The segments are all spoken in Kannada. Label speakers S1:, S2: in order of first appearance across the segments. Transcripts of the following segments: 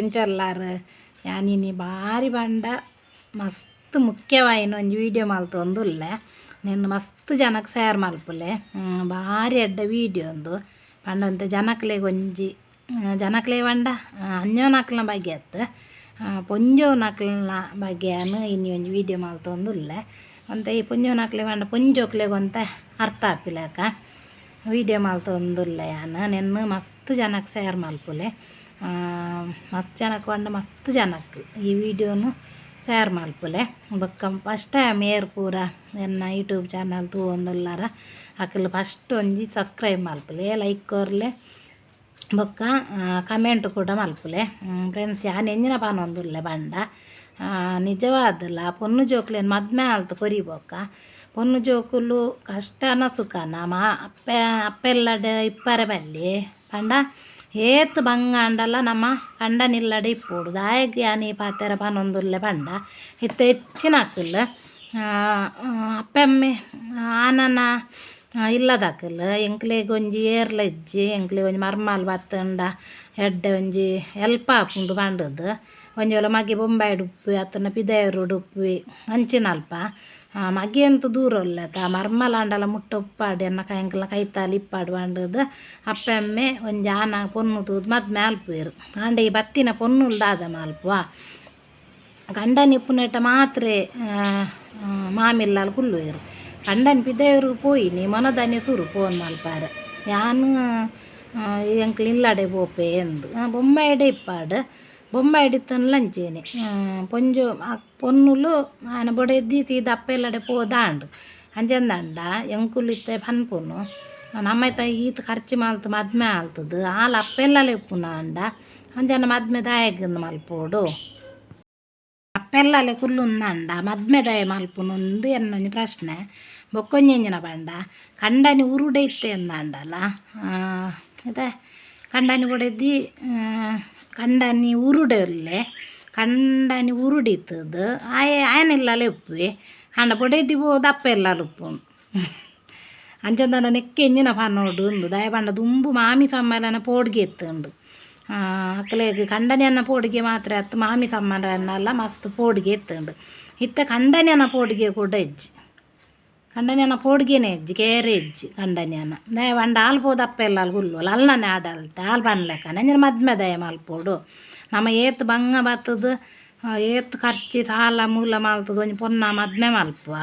S1: ಎಂಚೊಲ್ಲಾರು ಯಾನಿನಿ ಭಾರಿ ಬಂಡ, ಮಸ್ತ್ ಮುಖ್ಯವಾಯಿನ ಒಂಜಿ ವೀಡಿಯೋ ಮಲ್ತೊಂದುಲ್ಲೆ ನಿನ್ನ ಮಸ್ತ್ ಜನಕ್ಕೆ ಶೇರ್ ಮಲ್ಪುಲೆ ಭಾರಿ ಎಡ್ಡ ವೀಡಿಯೋ ಒಂದು ಪಂಡ ಒಂತೆ ಜನಕ್ಲೆಗ್ ಒಂಜಿ ಜನಕ್ಲೆ ಪಂಡ ಅಂಜೋನಕ್ಲ ಬಗ್ಗೆ ಅತ್ತು. ಪೊಂಜೋನಕ್ಲನ ಬಗ್ಗೆಯನ್ನು ಇನ್ನು ಒಂಜಿ ವೀಡಿಯೋ ಮಲ್ತೊಂದುಲ್ಲೆ ಅಂತ ಈ ಪೊಂಜೋನಕ್ಲೆ ಪಂಡ ಪೊಂಜೋಕ್ಲೆಗ್ ಒಂತೆ ಅರ್ಥ ಆಪಿಲಕ. ವೀಡಿಯೋ ಮಲ್ತೊಂದುಲ್ಲೆ ಯಾನ್. ನಿನ್ನ ಮಸ್ತ್ ಜನಕ್ಕೆ ಶೇರ್ ಮಲ್ಪುಲೆ ಮಸ್ತ್ ಜನಕ್ಕೆ ಪಂಡ ಮಸ್ತ್ ಜನಕ್ಕೆ ಈ ವಿಡಿಯೋನು ಶೇರ್ ಮಲ್ಪುಲೆ ಬಕ್ಕ ಫಸ್ಟ್ ಟೈಮ್ ಏರ್ ಪೂರ ಎನ್ನ ಯೂಟ್ಯೂಬ್ ಚಾನಲ್ ತೂವೊಂದುಲ್ಲಾರ ಅಕಲ್ ಫಸ್ಟ್ ಒಂಜಿ ಸಬ್ಸ್ಕ್ರೈಬ್ ಮಲ್ಪುಲೆ ಲೈಕ್ ಕೊರ್ಲೆ. ಬೊಕ್ಕ ಕಮೆಂಟ್ ಕೂಡ ಮಲ್ಪುಲೆ ಫ್ರೆಂಡ್ಸ್ ಯಾನ್ ಎಂಜಿನ ಪಾನೊಂದುಲ್ಲೆ ಬಂಡ. ನಿಜವಾದಲ್ಲ, ಪೊನ್ನು ಜೋಕ್ಲೇನು ಮದ್ಮೆ ಆಲ್ತು ಕೊರಿಬೋಕ ಪೊನ್ನು ಜೋಕುಲು ಕಷ್ಟನ ಸುಖನ, ಮಾ, ಅಪ್ಪೆ ಅಪ್ಪೆಲ್ಲ ಇಪ್ಪರೆ ಬಲ್ಲಿ. ಪಂಡ ಏತ್ ಬಂಗಾಂಡಲ ನಮ್ಮ ಕಂಡನಿಲ್ಲಡೆ ಇಪ್ಪೋಡು ದಾಯಗ್ ಯಾನಿ ಪಾತೆರ ಪಾನೊಂದುಲ್ಲೆ ಪಂಡ. ಇತ್ತ ಹೆಚ್ಚಿನ ಅಕ್ಕಲ್ ಅಪ್ಪೆಮ್ಮೆ, ಆನನ ಇಲ್ಲದಾಕಲ್. ಎಂಕ್ಲೆಗ್ ಒಂಜಿ ಏರ್ಲ ಇಜ್ಜಿ ಎಂಕ್ಲೆಗ್ ಒಂಜಿ ಮರ್ಮಾಲ್ ಬತ್ತಂಡ ಎಡ್ಡೆ ಒಂಜಿ ಎಲ್ಪ ಆಪುಂಡು ಪಂಡದು. ಒಂಜಿ ಮಗೆ ಬೊಂಬಾಯ್ಡ್ ಬೊಂಬಾಯಿ ಡುಪ್ಪಿ ಅತ್ತನ ಪಿದಾಯರು ಉಪ್ಪಿ ಅಂಚಿನ ಅಲ್ಪ. ಮಗೆ ಅಂತೂ ದೂರ ಒಲ್ಲೆತ ಮರ್ಮಲಾಂಡಲ ಮುಟ್ಟ ಉಪ್ಪಾಡಿ, ಅನ್ನ ಕೈಂಕಲ ಕೈತಾಲಿ ಇಪ್ಪಾಡು ಪಂಡದು ಅಪ್ಪೆಮ್ಮೆ ಒಂಜಿ ಆನ ಪೊನ್ನು ತೂದು ಮದ್ ಅಲ್ಪುವೆರು ಆಂಡ ಈ ಬತ್ತಿನ ಪೊನ್ನುಲ್ದಾದ ಮಾಲ್ಪುವ. ಗಂಡನ ಇಪ್ಪುನೆಟ ಮಾತ್ರ ಮಾಮಿಲ್ಲಾಲ್ ಕುಲ್ಲುವೆರು ಗಂಡನ ಪಿದೆಯರು ಪೋಯಿ, ನೀ ಮೊನದನೆ ಸುರು ಫೋನ್ ಮಲ್ಪಾರೆ. ಯಾನು ಎಂಕ್ಲು ಬೋಪೆ ಪೋಪೆ ಎಂದು. ಬೊಂಬಾಯಿಡೆ ಇಪ್ಪಾಡು. ಬೊಂಬಾಯಿಡಿತ್ತನ್ ಲಂಚೇನೆ ಪೊಂಜು ಆ ಪೊನ್ನುಲು ಆನ ಬೊಡೆದ್ದಿ ಸೀದ ಅಪ್ಪೆಲ್ಲಡೆ ಪೋದಾಂಡು ಅಂಜಂದಂಡ ಎಂಕುಲು ಇತ್ತೆ ಪನ್ಪುನು ನಮ್ಮೈತ ಈತ ಖರ್ಚು ಮಾಲ್ತು ಮದ್ಮೆ ಆಲ್ತದು ಆಲ್ ಅಪ್ಪೆಲ್ಲಲೆ ಉಪ್ಪುನ ಅಂಡ ಅಂಜನ ಮದ್ಮೆ ದಾಯಗಂದು ಮಲ್ಪೋಡು ಅಪ್ಪೆಲ್ಲಲೆ ಕುಲ್ಲುಂದಂಡ ಮದ್ಮೆ ದಯ ಮಲ್ಪುನೊಂದು ಎನ್ನೊಂಜಿ ಪ್ರಶ್ನೆ ಬೊಕ್ಕೊಂಜೆಂಜಿನ ಪಂಡ ಕಂಡನಿ ಉರುಡೆ ಇತ್ತೆ ಎಂದಂಡಲ್ಲ ಅದೇ ಕಂಡನಿ ಕೊಡೆದ್ದಿ ಕಂಡನಿ ಉರುಡೆ ಉಲ್ಲೆ ಕಂಡನಿ ಉರುಡಿತ್ತದು ಆಯ ಆಯನಿಲ್ಲಲೆ ಉಪ್ಪಿ ಅಂಡ ಬೊಡೆದ್ದಿ ಪೋದು ಅಪ್ಪೆಲ್ಲಲು ಉಪ್ಪುನು ಅಂಚಂದನ ನೆಕ್ಕೆ ಎಂಜಿನ ಪನ್ನೋಡು ಉಂದು ದಯ ಪಂಡ ದುಂಬು ಮಾಮಿ ಸಮ್ಮಲನ ಪೋಡ್ಗೆ ಎತ್ತುಂಡು ಅಕ್ಕಲೆಗ್ ಕಂಡನೆಯನ್ನ ಪೋಡಿಗೆ ಮಾತ್ರ ಅತ್ತು, ಮಾಮಿ ಸಮ್ಮಲನೆಲ್ಲ ಮಸ್ತ್ ಪೋಡಿಗೆ ಎತ್ತುಂಡು ಇತ್ತ ಕಂಡನೆಯನ್ನ ಪೋಡಿಗೆ ಕೂಡ ಹೆಜ್ಜಿ ಕಂಡನೆಯನ ಪೋಡಿಗೆನೆ ಹೆಜ್ಜಿ ಕೇರೆ ಹೆಜ್ಜಿ ಕಂಡನೆಯನ ದಯ ಪಂಡ ಹಾಲು ಪೋದು ಅಪ್ಪೆಲ್ಲ ಅಲ್ಲಿ ಹುಲ್ಲು ಅಲ್ಲನೆ ಆಡಲ್ತೆ ಹಾಲು ಪನ್ಲೆಕ್ಕ ನಂಜನ ಮದ್ಮೆ ದಯ ಮಲ್ಪೋಡು ನಮ್ಮ ಏತ್ ಬಂಗ ಬತ್ತದು ಏತ್ ಖರ್ಚಿ ಸಾಲ ಮೂಲ ಮಲ್ತದು ಒಂಜಿ ಪೊನ್ನ ಮದ್ಮೆ ಮಲ್ಪುವ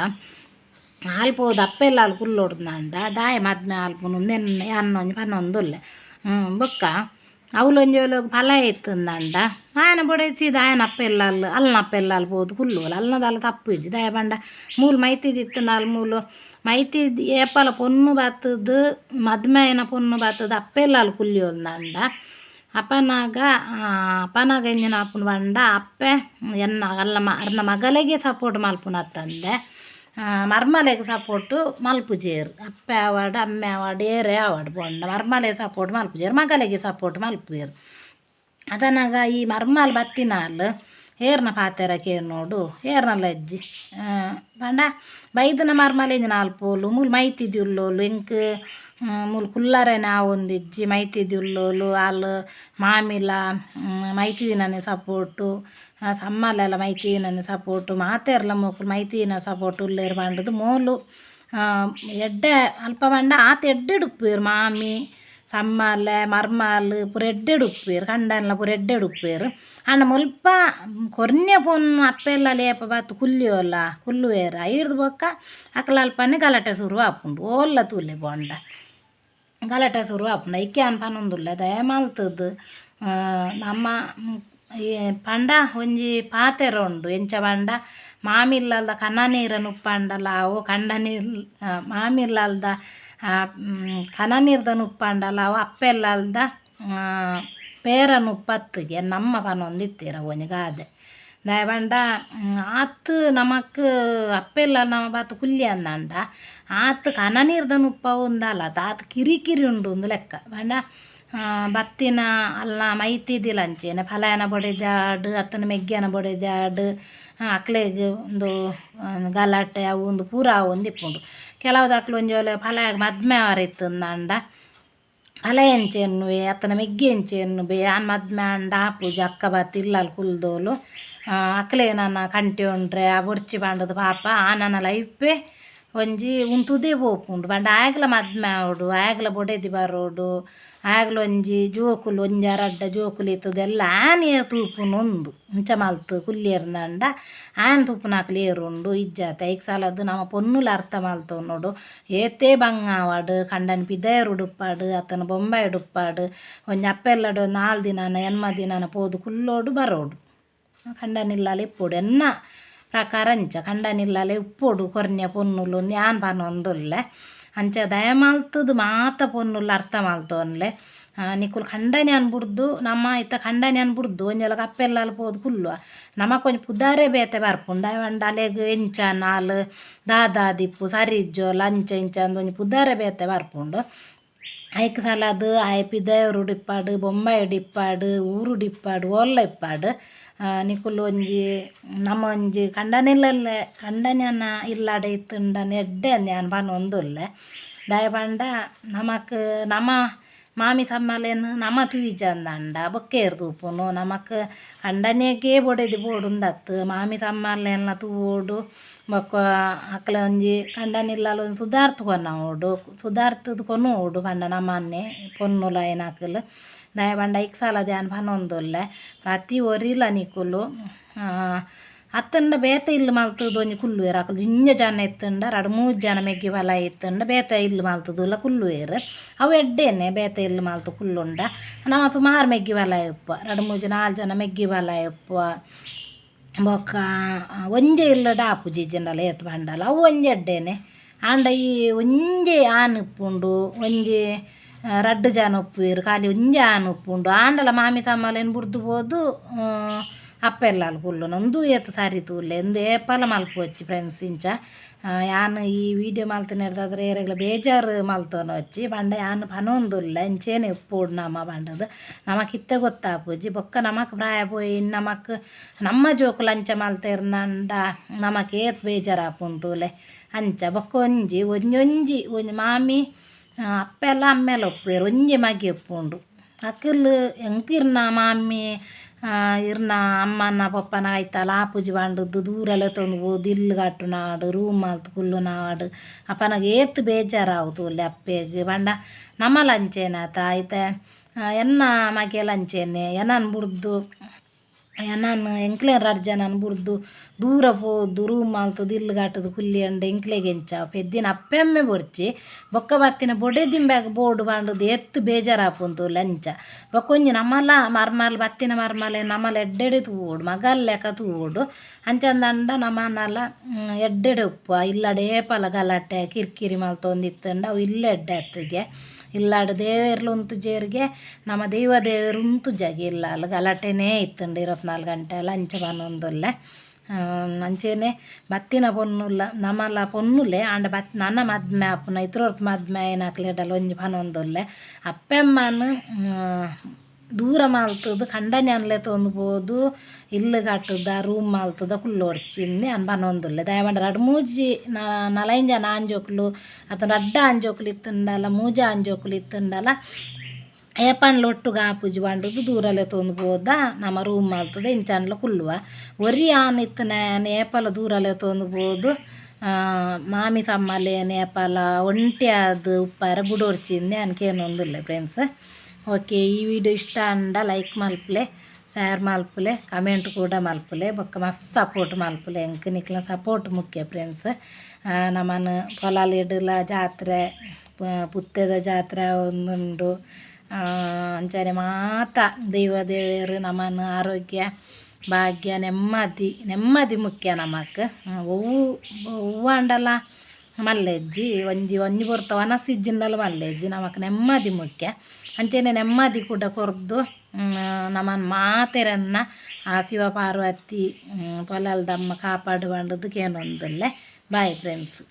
S1: ಆಲ್ಪೋದು ಅಪ್ಪೆಲ್ಲ ಅಲ್ಲಿ ಕುಲ್ಲೊಡ್ದಂಡ ದಾಯ ಮದ್ಮೆ ಆಲ್ಪುನು ನೆನ್ನೆ ಅನ್ನೊಂಜಿ ಪನ್ನೊಂದುಲ್ಲೆ ಹ್ಞೂ ಬೊಕ್ಕ ಅವಲೊಂಜಿ ಫಲ ಎತ್ತಂದಂಡ ಆಯನ ಬಡಿಸಿ ಆಯನ ಅಪ್ಪೆಲ್ಲ ಅಲ್ಲಿ ಅಲ್ಲನ ಅಪ್ಪೆಲ್ಲ ಅಲ್ಲಿ ಪೋದು ಕುಲ್ಲುವಲ್ಲ ಅಲ್ಲನದಲ್ಲ ತಪ್ಪು ಇಜ್ಜಿ. ದಾಯ ಬಂಡ ಮೂಲು ಮೈತಿದಿತ್ತು ನಾಲ್ ಮೂಲು. ಮೈತಿದ್ ಏಪಲ ಪೊನ್ನು ಬತ್ತದು ಮದ್ಮೆಯನ ಪೊನ್ನು ಬತ್ತದು ಅಪ್ಪೆಲ್ಲ ಅಲ್ಲಿ ಕುಲ್ಲಿಯೋಲ್ದಂಡ ಅಪ್ಪನಾಗ ಅಪ್ಪನಾಗ ಎಂಜಿನ ಅಪ್ಪನ ಬಂಡ ಅಪ್ಪೆ ಎನ್ನ ಅಲ್ಲ ಅರ್ನ ಮಗಲಿಗೆ ಸಪೋರ್ಟ್ ಮಲ್ಪುನತ್ತಂದೆ ಮರ್ಮಲೆಗ್ ಸಪೋರ್ಟ್ ಮಲ್ಪುಜೇರು. ಅಪ್ಪೆ ಅವಾರ್ಡ್ ఏరే ಅವಾರ್ಡ್, ಏರೆ ಅವಾರ್ಡ್ ಬೊಂಡ ಮರ್ಮಲೆ ಸಪೋರ್ಟ್ ಮಲ್ಪುಜೇರು సపోర్ట్ ಸಪೋರ್ಟ್ చేయరు ಅದನಾಗ ಈ ಮರ್ಮಲ್ ಬತ್ತಿನಾಲ್, ಏರ್ನ ಪಾತೆರ ಕೇರ್ ನೋಡು, ಏರ್ನಲ್ಲ ಅಜ್ಜಿ ಪಂಡ, ಬೈದನ ಮರ್ಮಲೆ ನಾಲ್ಪೋಲು ಮೂಲು ಮೈತಿದ್ದಿ ಉಲ್ಲೋಲು ಎಂಕ್ ಮೂಲು ಕುಲ್ಲರೆನ ಒಂದಿಜ್ಜಿ ಮೈತಿದ್ದಿ ಉಲ್ಲೋಲು ಆಲ್ ಮಾಮಿಲ ಮೈತಿದಿನನೆ ಸಪೋರ್ಟು ಸಮ್ಮಲೆಲ್ಲ ಮೈತಿದಿನನೆ ಸಪೋರ್ಟು ಮಾತೆರ್ಲ ಮೂಕುಲು ಮೈತಿನ ಸಪೋರ್ಟ್ ಉಲ್ಲೇರು ಪಂಡದು ಮೂಲು. ಎಡ್ಡೆ ಅಲ್ಪ ಪಂಡ ಆತ ಎಡ್ಡೆ ಉಪ್ಪುವೆರು ಮಾಮಿ, ಸಮ್ಮಲೆ, ಮರ್ಮಲ್, ಪೂರ ಎಡ್ಡೆಡು ಉಪ್ಪುವೆರು ಕಂಡನ್ಲ ಪೂರ ಎಡ್ಡೆಡು ಉಪ್ಪುವೆರು ಆಂಡ ಮುಲ್ಪ ಕೊರ್ನೆ ಪೊನ್ನು ಅಪ್ಪೆಲ್ಲ ಲೇಪ ಬತ್ತು ಕುಲ್ಲಿಯೋಲ್ಲ ಕುಲ್ಲುವೇರ ಐರ್ದು ಬೊಕ್ಕ ಅಕ್ಲ ಅಲ್ಪನೆ ಗಲಾಟೆ ಶುರು ಆಪುಂಡು ಓಲ್ಲ ತೂಲೆ ಬೊಂಡ. ಗಲಾಟೆ ಶುರು ಆಪ್ನ ಐಕೆ ಅನ್ಪನೊಂದುಲ್ಲ ದಯ ಮಲ್ತದ್ದು ನಮ್ಮ ಪಂಡ ಒಂಜಿ ಪಾತೆರ ಉಂಡು ಎಂಚ ಪಂಡ, ಮಾಮಿಲ್ಲಲ್ದ ಕನ ನೀರನ್ನು ಉಪ್ಪಂಡಲ್ಲ ಅವು ಕಂಡ ನೀರ್ ಮಾಮಿಲ್ಲಲ್ದ ಕನ ನೀರ್ದ ಉಪ್ಪಂಡಲ್ಲ ಅವು ಅಪ್ಪೆಲ್ಲಲ್ದ ಪೇರನ್ನು ಉಪ್ಪತ್ತಿಗೆ. ನಮ್ಮ ಪನೊಂದಿತ್ತೀರ, ಒಂಜಿ ಗಾದೆ. ದಾಯ ಪಂಡ ಆತ್ ನಮಕ್ ಅಪ್ಪೆಲ್ಲ ನಮ ಬಾತ್ ಕುಲ್ಲಿ ಅಂದಂಡ ಆತ್ ಕನ ನೀರ್ದ ಉಪ್ಪ ಉಂದಲ್ಲ ಆತ್ ಕಿರಿಕಿರಿ ಉಂಡು ಒಂದು ಲೆಕ್ಕ ಪಂಡ ಬತ್ತಿನ ಅಲ್ಲ ಮೈತಿದಿಲಂಚೆನೆ ಫಲಾಯನ ಬೊಡೆದಾಡು ಅತ್ತನ ಮೆಗ್ಗ್ಯನ ಬೊಡೆದಾಡು ಅಕ್ಲೆಗ್ ಒಂದು ಗಲಾಟೆ ಅವು ಒಂದು ಪೂರ ಒಂದಿಪ್ಪುಂಡು ಕೆಲವುದಕ್ಲು ಒಂಜಿ ಒಲೆ ಫಲಾಯಗ್ ಮದ್ಮೆ ಆವರ ಇತ್ತಂದಂಡ ಅಲ ಎಂಚೆನ್ನು ಅತ್ತನ ಮೆಗ್ಗಿ ಎಂಚೆನ್ನು ಬೇ ಆನ್ ಮದ್ಮೆ ಅಂಡ ಆಪುಜಿ ಅಕ್ಕ ಬತ್ತಿ ಇಲ್ಲಲ್ ಕುಲ್ದೋಲು ಅಕ್ಲೆ ನನ್ನ ಕಂಟಿ ಉಂಡ್ರೆ ಆ ಬೊಡ್ಚಿ ಪಾಂಡದು ಪಾಪ ಆ ನನ್ನ ಲೈಫೇ ಒಂಜಿ ಉಂತುದೆ ಪೋಪುಂಡು ಪಂಡ ಆಯ್ಗ್ಲ ಮದ್ಮೆ ಆವಡು, ಆಯ್ಗ್ಲ ಬೊಡೆದಿ ಬರೋಡು ಆಗ್ಲ ಒಂಜಿ ಜೋಕುಲು, ಒಂಜಿ ಅರಡ್ಡ ಜೋಕುಲು ಇತ್ತದೆಲ್ಲ ಆನೆಯ ತೂಪುನು ಒಂದು ಇಂಚ ಮಲ್ತು ಕುಲ್ಲಿಯರ್ನಂಡ ಆನ್ ತೂಪುನಾಕ್ಲು ಏರುಂಡು. ಇಜ್ಜಾತೆ ಐಕ್ ಸಾಲದ್ದು ನಮ್ಮ ಪೊನ್ನುಲ ಅರ್ಥ ಮಲ್ತವ್ ನೋಡು. ಏತೇ ಬಂಗಾವಾಡು ಕಂಡನ್ ಪಿದಯರು ಉಡುಪ್ಪಾಡು ಅತನ ಬೊಂಬಾಯಿ ಉಡುಪ್ಪಾಡು ಒಂಜಿ ಅಪ್ಪೆಲ್ಲಡು ನಾಲ್ ದಿನನ ಎನ್ಮ ದಿನನ ಪೋದು ಕುಲ್ಲೋಡು ಬರೋಡು. ಕಂಡನಿಲ್ಲಲೆ ಇಪ್ಪೋಡು. ಎನ್ನ ಪ್ರಕಾರ ಅಂಚ ಖಂಡನಿಲ್ಲಲೆ ಉಪ್ಪೋಡು ಕೊರ್ನ್ಯ ಪೊನ್ನುಲು ನ್ಯಾನ್ ಅಂಚ ದಯಮಾಲ್ತದು ಮಾತ ಪೊನ್ನುಲ್ಲ ಅರ್ಥ ಮಾಲ್ತೋನ್ಲೆ ನಿಕ್ಕುಲು ಖಂಡನೆ ಅನ್ಬಿಡ್ದು ನಮ್ಮ ಇತ್ತ ಖಂಡನೆ ಅನ್ಬಿಡ್ದು ಒಂಜಲ ಕಪ್ಪೆಲ್ಲಲ್ ಪೋದು ಕುಲ್ಲು ನಮ್ಮ ಕೊಂಚ ಪುದಾರೆ ಬೇತೆ ಬರ್ಪುಂಡು ಅವಂಡ ಅಲೆಗ್ ಎಂಚ ನಾಲ್ ದಾದಾ ದಿಪ್ಪು ಸರಿಜ್ಜೋ ಲಂಚ ಇಂಚ ಅಂದ್ ಒಂಜಿ ಪುದಾರೆ ಬೇತೆ ಬರ್ಪುಂಡು ಐಕ್ ಸಲದು ಆಯ್ ಪಿದಯರು ಡಿಪ್ಪಾಡು ಬೊಂಬಾಯಿ ಡಿಪ್ಪಾಡು ಊರು ಡಿಪ್ಪಾಡು ಓಲ್ಲ ಇಪ್ಪಾಡು ನಿಕುಲು ಒಂಜಿ ನಮ ಒಂಜಿ ಕಂಡನಿಲ್ಲಲ್ಲೆ ಕಂಡನ್ಯಾನ ಇಲ್ಲಾಡೆ ಇತ್ತುಂಡನ ಎಡ್ಡೆ ಅಂದ್ಯಾನ್ ಪನೊಂದುಲ್ಲೆ ದಾಯ ಪಂಡ ನಮಕ್ ನಮ ಮಾಮಿ ಸಮ್ಮಲೇನು ನಮ ತುಯಿಜಂದಂಡ ಬೊಕ್ಕೇರ್ ತೂಪುನು ನಮಕ್ ಕಂಡನೆಗೆ ಬೊಡೆದಿ ಬೋಡುಂದತ್ತು ಮಾಮಿ ಸಮ್ಮಲೆನ್ಲ ತೂವೋಡು ಬೊಕ್ಕ ಅಕ್ಲ ಒಂಜಿ ಕಂಡನಿಲ್ಲಲ ಒಂಜಿ ಸುಧಾರ್ತ್ ಕೊನವೋಡು ಸುಧಾರ್ತದ್ ಕೊನೋಡು ಪಂಡ ನಮನ್ನೆ ಪೊನ್ನುಲ ಏನಕಲ್ ದಾಯ ಪಂಡ ಇಕ್ ಸಾಲ ಧ್ಯಾನ್ ಪನೊಂದುಲ್ಲೆ ಪ್ರತಿ ಒರಿಲ ನಿಕುಲು ಅತ್ತಂಡ ಬೇತ ಇಲ್ಲ್ ಮಲ್ತುದು ಒಂಜಿ ಕುಲ್ಲುವೆರ್ ಅಕುಲು ಜಿಂಜ ಜನ ಎತ್ತಂಡ ರಡ್ ಮೂಜಿ ಜನ ಮೆಗ್ಗಿ ಬಲ ಎತ್ತಂಡ ಬೇತ ಇಲ್ಲು ಮಲ್ತುದುಲ್ಲ ಕುಲ್ಲುವೆರ್ ಅವು ಎಡ್ಡೆನೆ ಬೇತ ಇಲ್ಲ್ ಮಲ್ತು ಕುಲ್ಲುಂಡ ನಮ ಸುಮಾರು ಮೆಗ್ಗಿ ಬಲ ಇಪ್ಪ ರಡ್ ಮೂಜಿ ನಾಲ್ ಜನ ಮೆಗ್ಗಿ ಬಲ ಇಪ್ಪ ಬೊಕ್ಕ ಒಂಜೆ ಇಲ್ಲ ಡಾಪು ಜನಲ ಏತ್ ಬಂಡಲ ಅವು ಒಂಜೆ ಎಡ್ಡೆನೆ ಆಂಡ ಈ ಒಂಜೆ ಆನ್ ಇಪ್ಪುಂಡು ಒಂಜಿ ರಡ್ಡ್ ಜನ ಉಪ್ಪುವೆರ್ ಖಾಲಿ ಒಂಜೆ ಆನ್ ಉಪ್ಪುಂಡು ಆಂಡಲ ಮಾಮಿ ಸಾಮಾಲೇನು ಬುಡ್ದು ಪೋದು ಅಪ್ಪೆಲ್ಲಲ್ ಕುಲ್ಲುನ ಉಂದು ಏತ್ ಸಾರಿ ತೂಲೆ ಉಂದು ಏಪಲ ಮಲ್ಪೊಚ್ಚಿ ಫ್ರೆಂಡ್ಸ್ ಇಂಚ ಯಾನ್ ಈ ವಿಡಿಯೋ ಮಲ್ತುನೆಡ್ದಾದ್ರೆ ಏರೆಗ್ಲ ಬೇಜಾರು ಮಲ್ತೊನ వచ్చి ಪಂಡ ಯಾನ್ ಪನೊಂದುಲ್ಲ ಇಂಚೇನೆ ಉಪ್ಪೋಡು ನಮ ಪಂಡದು ನಮಕ್ ಇತ್ತೆ ಗೊತ್ತಾಪುಜಿ ಬೊಕ್ಕ ನಮಕ್ ಪ್ರಾಯ ಪೋಯಿ ನಮಕ್ ನಮ್ಮ ಜೋಕುಲು ಅಂಚ ಮಲ್ತೆರ್ನಂಡ ನಮಕ್ ಏತ್ ಬೇಜಾರಾಪುಂತೂಲೆ ಅಂಚ ಬೊಕ್ಕ ಒಂಜಿ ಒಂಜೊಂಜಿ ಒಂಜಿ ಮಾಮಿ ಅಪ್ಪೆಲ್ಲ ಅಮ್ಮೆಲ್ಲ ಉಪ್ಪುವೆರ್ ಒಂಜಿ ಮಗಿ ಉಪ್ಪುಂಡು ಅಕುಲ್ ಎಂಕಿರ್ನ ಮಮ್ಮಿ? ಇರ್ನ ಅಮ್ಮನ ಪಪ್ಪನ ಐತಲ್ಲ ಆಪುಜಿ ಪಂಡದ್ದು ದೂರಲ ತೊಂದು ಪೋದು ಇಲ್ಲು ಕಟ್ಟುನಾಡು ರೂಮ್ ಮಾಲ್ತು ಕುಲ್ಲು ನಾಡು ಅಪ್ಪನಾಗ ಏತ್ ಬೇಜಾರಾವು ಅಲ್ಲಿ ಅಪ್ಪೆಗ್. ಪಂಡ ನಮ್ಮ ಅಂಚೆನಾತ ಐತೆ ಎನ್ನ ಮಗೆ ಅಂಚೆನೆ ಎನನ್ ನಾನು ಎಂಕ್ಲೆನ್ ರಡ್ಡ್ ನಾನು ಬುಡ್ದು ದೂರ ಪೋದು ರೂಮ್ ಮಲ್ತುದು ಇಲ್ಲು ಹುಲ್ಲಿ ಕುಲ್ಲಿ ಅಂಡೆ ಎಂಕ್ಲೆಗ್ ಎಂಚ ಪೆದ್ದಿನ ಅಪ್ಪೆಮ್ಮೆ ಬೊಡ್ಚಿ, ಬೊಕ್ಕ ಬತ್ತಿನ ದಿಂಬ್ಯಾಗ ಬೋರ್ಡ್ ಪಂಡುದು ಎತ್ತು ಬೇಜಾರಾಪುಂತು ಲಂಚ. ಬೊಕ್ಕ ಒಂಜಿ ನಮಲ, ಮರ್ಮಲ್, ಬತ್ತಿನ ಮರ್ಮಲೆ, ನಮಲ ಎಡ್ಡೆಡೆ ತೂಡು ಮಗಲ್ ಲೆಕ್ಕ ತೂಡು ಅಂಚಂದಂಡ ನಮನಲ ಎಡ್ಡೆಡೆ ಉಪ್ಪು ಇಲ್ಲಡೆ ಏಪಲ ಗಲಾಟೆ ಕಿರಿಕಿರಿ ಮಲ್ತೊಂದಿತ್ತಂಡ ಅವು ಇಲ್ಲ ಎಡ್ಡೆ ಅತ್ತಿಗೆ ಇಲ್ಲಾಡ್ ದೇವೆರ್ಲು ಉಂತು ಜೇರ್ಗೆ. ನಮ್ಮ ದೈವ ದೇವರು ಉಂತು ಜಗಿ ಇಲ್ಲ. ಅಲ್ಲ ಗಲಾಟೆನೇ ಇತ್ತುಂಡು ಇರತ್ನಾಲ್ಕು ಗಂಟೆ ಅಂಚೆ ಬಂದೊಂದಲ್ಲ ಅಂಚೆನೆ ಬತ್ತಿನ ಪೊನ್ನುಲ್ಲ, ನಮ್ಮಲ್ಲ ಪೊನ್ನುಲೆ ಆಂಡ ಬತ್ ನನ್ನ ಮದ್ಮೆ ಅಪ್ಪನ ಇತ್ರೊರ್ತ್ ಮದ್ಮೆ ಏನಾಕ್ಲೇಡಲ್ಲ ಒಂಜಿ ಪನೊಂದುಲ್ಲೆ ಅಪ್ಪೆಮ್ಮನ ದೂರ ಮಲ್ತುದು ಖಂಡನೆ ಅನ್ಲೆ ತೊಂದು ಪೋದು ಇಲ್ಲು ಕಟ್ಟುದ ರೂಮ್ ಮಲ್ತುದ ಕುಲ್ಲೊಡ್ಚಿಂది ಅನ್ ಪನೊಂದುಲ್ಲೆ ಪಂಡ ರಡ್ ಮೂಜಿ ನಲೈಂಜ ಆಂಜೋಕುಲು ಅತ ರಡ್ಡ ಆಂಜೋಕುಲು ಇತ್ತುಂಡಲ ಮೂಜ ಆಂಜೋಕುಲು ಇತ್ತುಂಡಲ ಏಪನ್ಲ ಒಟ್ಟುಗ ಆಪುಜಿ ಪಂಡುದು ದೂರಲೆ ತೊಂದು ಪೋದ ನಮ ರೂಮ್ ಮಲ್ತುದ ಇಂಚನ್ಲ ಕುಲ್ಲುವ ಒರಿ ಆನ್ ಇತ್ತನ ಏಪಲ ದೂರಲೆ ತೊಂದು ಪೋದು ಮಾಮಿ ಸಮ್ಮಲೆ ನೇಪಾಲ ಒಂಟಿ ಅದು ಉಪ್ಪಾರ ಬುಡೋರ್ಚಿಂದೆ ಅನ್ಕೇನೊಂದಿಲ್ಲ ಫ್ರೆಂಡ್ಸ್ ಓಕೆ ಈ ವಿಡಿಯೋ ಇಷ್ಟ ಅಂಡ ಲೈಕ್ ಮಲ್ಪಲೆ ಶೇರ್ ಮಲ್ಪಲೆ ಕಮೆಂಟ್ ಕೂಡ ಮಲ್ಪಲೆ ಬೊಕ್ಕ ಮಸ್ತ್ ಸಪೋರ್ಟ್ ಮಲ್ಪಲೆ ಎಂಕ್ ನಿಕ್ಲ ಸಪೋರ್ಟ್ ಮುಖ್ಯ ಫ್ರೆಂಡ್ಸ್ ನಮ್ಮನ್ನು పొలాలిడుల ಜಾತ್ರೆ ಪುತ್ತೆದ ಜಾತ್ರೆ ಒಂದುಂಡು ಅಂಚನೆ ಮಾತ ದೈವ ದೇವರು ನಮ್ಮನ್ನು ಆರೋಗ್ಯ ಭಾಗ್ಯ ನೆಮ್ಮದಿ ನೆಮ್ಮದಿ ಮುಖ್ಯ ನಮಕ್ ಒವ್ವು ಒವ್ವ ಮಲ್ಲೆಜ್ಜಿ, ಒಂಜಿ ಒಂಜಿ ಪೊರ್ತ ವನಸಿಜ್ಜಿಂಡಲ ಮಲ್ಲೆಜ್ಜಿ, ನಮಕ್ ನೆಮ್ಮದಿ ಮುಖ್ಯ. ಅಂಚೆನೆ ನೆಮ್ಮದಿ ಕೂಡ ಕೊರ್ದು ನಮನ್ ಮಾತೆರನ್ನ ಆ ಶಿವ ಪಾರ್ವತಿ ಪೊಲಲ್ದಮ್ಮ ಕಾಪಾಡು ಪಂಡದು ಕೇನೊಂದುಲ್ಲೆ. Bye friends